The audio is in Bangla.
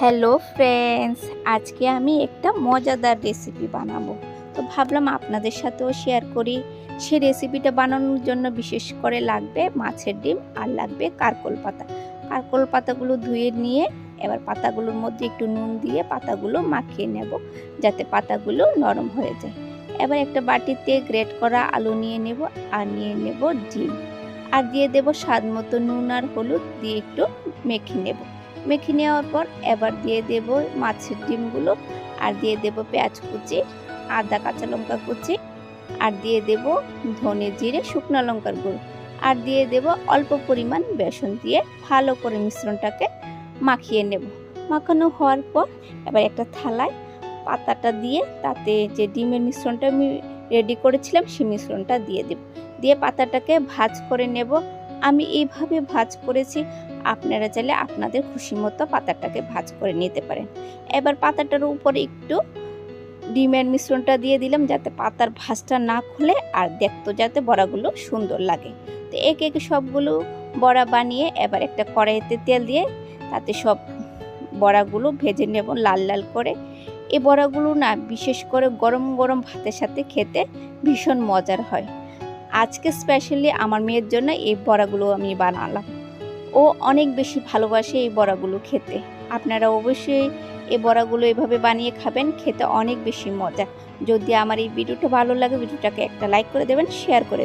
হ্যালো ফ্রেন্ডস আজকে আমি একটা মজাদার রেসিপি বানাবো। তো ভাবলাম আপনাদের সাথেও শেয়ার করি। সে রেসিপিটা বানানোর জন্য বিশেষ করে লাগবে মাছের ডিম আর লাগবে কারকল পাতা। কারকল পাতাগুলো ধুয়ে নিয়ে এবার পাতাগুলোর মধ্যে একটু নুন দিয়ে পাতাগুলো মাখিয়ে নেব, যাতে পাতাগুলো নরম হয়ে যায়। এবার একটা বাটিতে গ্রেট করা আলু নিয়ে নেব আর নিয়ে নেব ডিম। আর দিয়ে দেব স্বাদ মতো নুন আর হলুদ দিয়ে একটু মেখে নেব। মেখে নেওয়ার পর এবার দিয়ে দেব মাছের ডিমগুলো, আর দিয়ে দেব পেঁয়াজ কুচি, আদা কাঁচা লঙ্কা কুচি, আর দিয়ে দেব ধনে জিরে, শুকনো লঙ্কার গুঁড়ো। আর দিয়ে দেব অল্প পরিমাণ বেসন দিয়ে ভালো করে মিশ্রণটাকে মাখিয়ে নেব। মাখানো হওয়ার পর এবার একটা থালায় পাতাটা দিয়ে তাতে যে ডিমের মিশ্রণটা আমি রেডি করেছিলাম সেই মিশ্রণটা দিয়ে দেব। দিয়ে পাতাটাকে ভাজ করে নেব। আমি এইভাবে ভাজ করেছি, আপনারা চাইলে আপনাদের খুশি মতো পাতাটাকে ভাজ করে নিতে পারেন। এবার পাতাটার উপরে একটু ডিমের মিশ্রণটা দিয়ে দিলাম যাতে পাতার ভাঁজটা না খুলে আর দেখতো যাতে বড়াগুলো সুন্দর লাগে। তো একে একে সবগুলো বড়া বানিয়ে এবার একটা কড়াইতে তেল দিয়ে তাতে সব বড়াগুলো ভেজে নেব লাল লাল করে। এই বড়াগুলো না বিশেষ করে গরম গরম ভাতের সাথে খেতে ভীষণ মজার হয়। আজকে স্পেশালি আমার মেয়ের জন্য এই বড়াগুলো আমি বানালাম। ও অনেক বেশি ভালোবাসে এই বড়াগুলো খেতে। আপনারা অবশ্যই এই বড়াগুলো এভাবে বানিয়ে খাবেন, খেতে অনেক বেশি মজা। যদি আমার এই ভিডিওটা ভালো লাগে, ভিডিওটাকে একটা লাইক করে দেবেন শেয়ার করে দেবেন